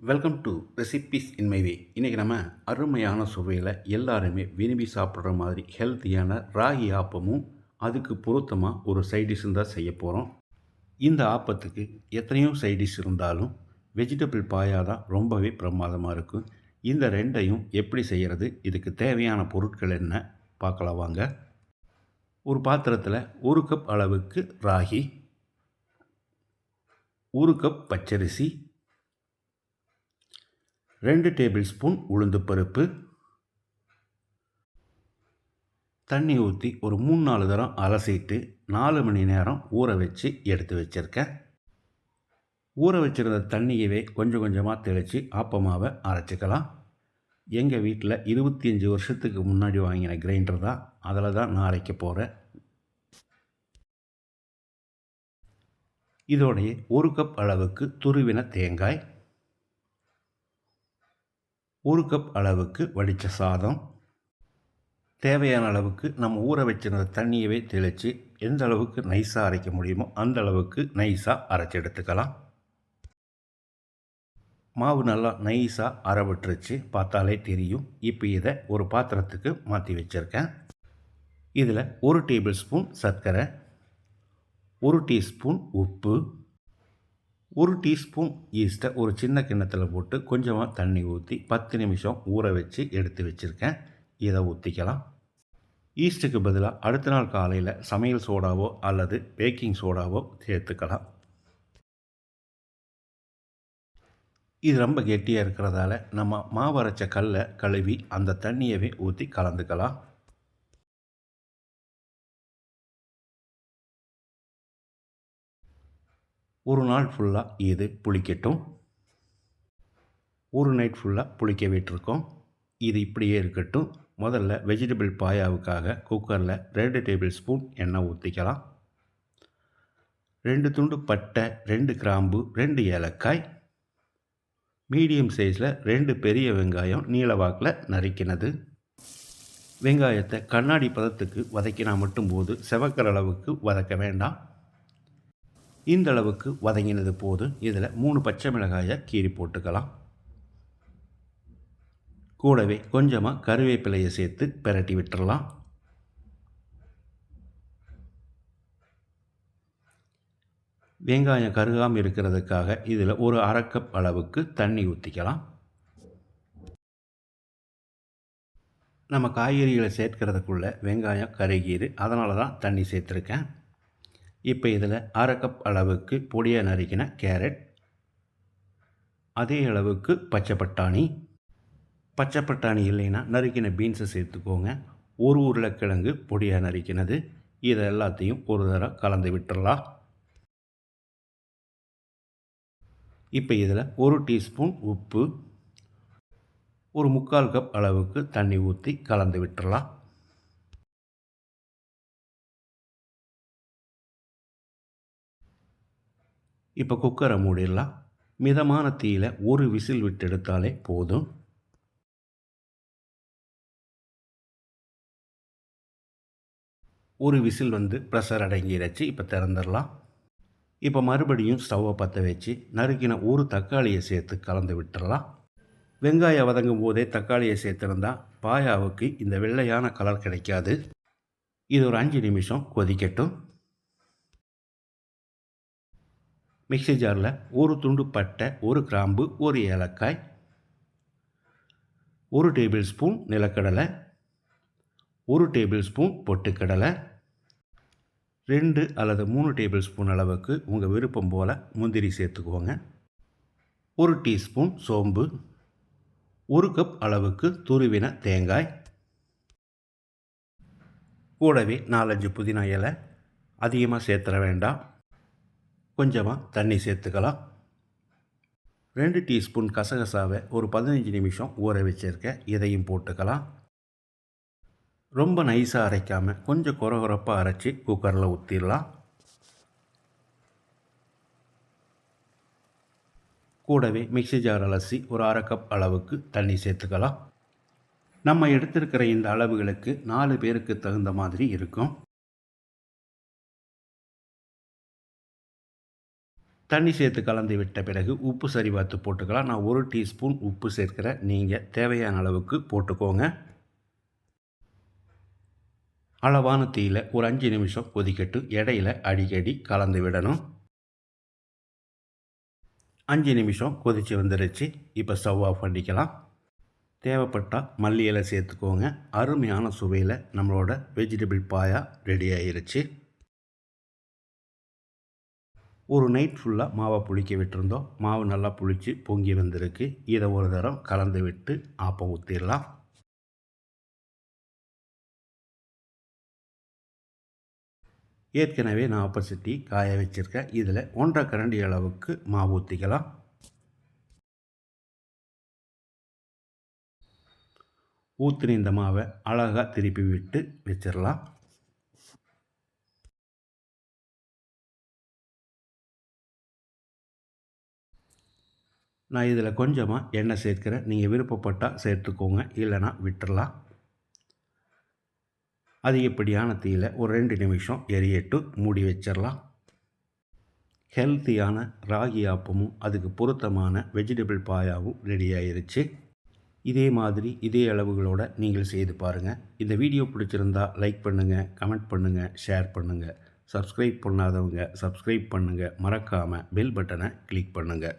Welcome to recipes in my way இன்றைக்கி நம்ம அருமையான சுவையில் எல்லாருமே விரும்பி சாப்பிட்ற மாதிரி ஹெல்த்தியான ராகி ஆப்பமும் அதுக்கு பொருத்தமாக ஒரு சைடிஷும் தான் செய்ய போகிறோம் இந்த ஆப்பத்துக்கு எத்தனையோ சைடிஷ் இருந்தாலும் வெஜிடபிள் பாயா தான் ரொம்பவே பிரமாதமாக இருக்கும். இந்த ரெண்டையும் எப்படி செய்கிறது இதுக்கு தேவையான பொருட்கள் என்ன? பார்க்கலாம் வாங்க. ஒரு பாத்திரத்தில் ஒரு கப் அளவுக்கு ராகி ஒரு கப் பச்சரிசி ரெண்டு டேபிள் ஸ்பூன் உளுந்து பருப்பு. தண்ணி ஊற்றி ஒரு மூணு நாலு தரம் அலசிட்டு நாலு மணி நேரம் ஊற வச்சு எடுத்து வச்சுருக்கேன் ஊற வச்சுருந்த தண்ணியவே கொஞ்சம் கொஞ்சமாக தெளித்து ஆப்பமாவை அரைச்சிக்கலாம். எங்கள் வீட்டில் இருபத்தி அஞ்சு வருஷத்துக்கு முன்னாடி வாங்கின கிரைண்டர் தான் அதில் தான் நான் அரைக்க போகிறேன் இதோடைய ஒரு கப் அளவுக்கு துருவின தேங்காய். ஒரு கப் அளவுக்கு வடித்த சாதம். தேவையான அளவுக்கு நம்ம ஊற வச்சிருந்த தண்ணியவே தெளித்து எந்த அளவுக்கு நைஸாக அரைக்க முடியுமோ அந்த அளவுக்கு நைஸாக அரைச்சி எடுத்துக்கலாம். மாவு நல்லா நைஸாக அரைவிட்டுருச்சு பார்த்தாலே தெரியும். இப்போ இதை ஒரு பாத்திரத்துக்கு மாற்றி வச்சுருக்கேன். இதில் ஒரு டேபிள் ஸ்பூன் சர்க்கரை ஒரு டீஸ்பூன் உப்பு ஒரு டீஸ்பூன் ஈஸ்ட்டை ஒரு சின்ன கிண்ணத்தில் போட்டு கொஞ்சமாக தண்ணி ஊற்றி பத்து நிமிஷம் ஊற வச்சு எடுத்து வச்சுருக்கேன். இதை ஊற்றிக்கலாம் ஈஸ்ட்டுக்கு பதிலாக அடுத்த நாள் காலையில் சமையல் சோடாவோ அல்லது பேக்கிங் சோடாவோ சேர்த்துக்கலாம். இது ரொம்ப கெட்டியாக இருக்கிறதால நம்ம மாவரைச்ச கல்லை கழுவி அந்த தண்ணியவே ஊற்றி கலந்துக்கலாம். ஒரு நாள் ஃபுல்லாக இது புளிக்கட்டும். ஒரு நைட் ஃபுல்லாக புளிக்க விட்டுருக்கோம் இது இப்படியே இருக்கட்டும். முதல்ல வெஜிடபிள் பாயாவுக்காக குக்கரில் ரெண்டு டேபிள் ஸ்பூன் எண்ணெய் ஊற்றிக்கலாம் ரெண்டு துண்டு பட்டை ரெண்டு கிராம்பு ரெண்டு ஏலக்காய். மீடியம் சைஸில் ரெண்டு பெரிய வெங்காயம் நீளவாக்கில் நறுக்கினது. வெங்காயத்தை கண்ணாடி பதத்துக்கு வதக்கினா மட்டும் போது செவக்கிற அளவுக்கு வதக்க வேண்டாம். இந்த அளவுக்கு வதங்கினது போதும் இதில் மூணு பச்சை மிளகாயை கீறி போட்டுக்கலாம். கூடவே கொஞ்சமாக கருவேப்பிலையை சேர்த்து பெரட்டி விட்டுறலாம். வெங்காயம் கருகாமல் இருக்கிறதுக்காக இதில் ஒரு அரைக்கப் அளவுக்கு தண்ணி ஊற்றிக்கலாம் நம்ம காய்கறிகளை சேர்க்கறதுக்குள்ளே வெங்காயம் கருகிடு அதனால தான் தண்ணி சேர்த்துருக்கேன். இப்போ இதில் அரை கப் அளவுக்கு பொடியாக நறுக்கின கேரட் அதே அளவுக்கு பச்சை பட்டாணி. பச்சை பட்டாணி இல்லைன்னா நறுக்கின பீன்ஸை சேர்த்துக்கோங்க. ஒரு உருளைக்கிழங்கு பொடியாக நறுக்கினது. இதை எல்லாத்தையும் ஒரு தடவை கலந்து விட்டுடலாம் இப்போ இதில் ஒரு டீஸ்பூன் உப்பு ஒரு முக்கால் கப் அளவுக்கு தண்ணி ஊற்றி கலந்து விட்டுடலாம் இப்போ குக்கரை மூடிடலாம். மிதமான தீயில் ஒரு விசில் விட்டு எடுத்தாலே போதும். ஒரு விசில் வந்து ப்ரெஷர் அடங்கிடுச்சு இப்போ திறந்துடலாம். இப்போ மறுபடியும் ஸ்டவ்வை பற்ற வச்சு நறுக்கின ஒரு தக்காளியை சேர்த்து கலந்து விட்டுறலாம் வெங்காயம் வதங்கும் போதே தக்காளியை சேர்த்துருந்தா பாயாவுக்கு இந்த வெள்ளையான கலர் கிடைக்காது. இது ஒரு அஞ்சு நிமிஷம் கொதிக்கட்டும். மிக்சி ஜாரில் ஒரு துண்டு பட்டை ஒரு கிராம்பு ஒரு ஏலக்காய் ஒரு டேபிள் ஸ்பூன் நிலக்கடலை ஒரு டேபிள் ஸ்பூன் பொட்டுக்கடலை ரெண்டு அல்லது மூணு டேபிள் ஸ்பூன் அளவுக்கு உங்கள் விருப்பம் போல் முந்திரி சேர்த்துக்குவோங்க ஒரு டீஸ்பூன் சோம்பு ஒரு கப் அளவுக்கு துருவின தேங்காய் கூடவே நாலஞ்சு புதினா இலை அதிகமாக சேர்த்துற வேண்டாம். கொஞ்சமாக தண்ணி சேர்த்துக்கலாம். ரெண்டு டீஸ்பூன் கசகசாவை ஒரு பதினஞ்சு நிமிஷம் ஊற வச்சுருக்கேன். இதையும் போட்டுக்கலாம். ரொம்ப நைஸாக அரைக்காமல் கொஞ்சம் குறகுறப்பாக அரைச்சி குக்கரில் ஊற்றிடலாம் கூடவே மிக்சி ஜார் அலசி ஒரு அரை கப் அளவுக்கு தண்ணி சேர்த்துக்கலாம். நம்ம எடுத்திருக்கிற இந்த அளவுகளுக்கு நாலு பேருக்கு தகுந்த மாதிரி இருக்கும். தண்ணி சேர்த்து கலந்து விட்ட பிறகு உப்பு சரி பார்த்து போட்டுக்கலாம். நான் ஒரு டீஸ்பூன் உப்பு சேர்க்கிறேன் நீங்கள் தேவையான அளவுக்கு போட்டுக்கோங்க. அளவான தீயில் ஒரு அஞ்சு நிமிஷம் கொதிக்கட்டு. இடையில அடிக்கடி கலந்து விடணும். அஞ்சு நிமிஷம் கொதித்து வந்துருச்சு. இப்போ ஸ்டவ் ஆஃப் பண்ணிக்கலாம். தேவைப்பட்டால் மல்லி இலை சேர்த்துக்கோங்க. அருமையான சுவையில் நம்மளோட வெஜிடபிள் பாயா ரெடி ஆயிருச்சு. ஒரு நைட் ஃபுல்லாக மாவை புளிக்க விட்டுருந்தோம். மாவு நல்லா புளித்து பொங்கி வந்திருக்கு. இதை ஒரு தரம் கலந்து விட்டு ஆப்பம் ஊற்றிடலாம் ஏற்கனவே நான் ஆப்போசிட்டி காய வச்சுருக்கேன். இதில் ஒன்றரை கரண்டி அளவுக்கு மாவு ஊற்றிக்கலாம் ஊற்றின இந்த மாவை அழகாக திருப்பி விட்டு வச்சிடலாம். நான் இதில் கொஞ்சமாக எண்ணெய் சேர்க்கிறேன். நீங்கள் விருப்பப்பட்டால் சேர்த்துக்கோங்க. இல்லைனா விட்டுறலாம். அதிகப்படியான தீயில்? ஒரு ரெண்டு நிமிஷம் எரியட்டு மூடி வச்சிடலாம். ஹெல்த்தியான ராகி ஆப்பமும் அதுக்கு பொருத்தமான வெஜிடபிள் பாயாவும் ரெடி ஆயிருச்சு. இதே மாதிரி இதே அளவுகளோடு நீங்கள் செய்து பாருங்கள் இந்த வீடியோ பிடிச்சிருந்தா லைக் பண்ணுங்கள் கமெண்ட் பண்ணுங்கள் ஷேர் பண்ணுங்கள் சப்ஸ்கிரைப் பண்ணாதவங்க சப்ஸ்கிரைப் பண்ணுங்கள் மறக்காமல் பெல் பட்டனை கிளிக் பண்ணுங்கள்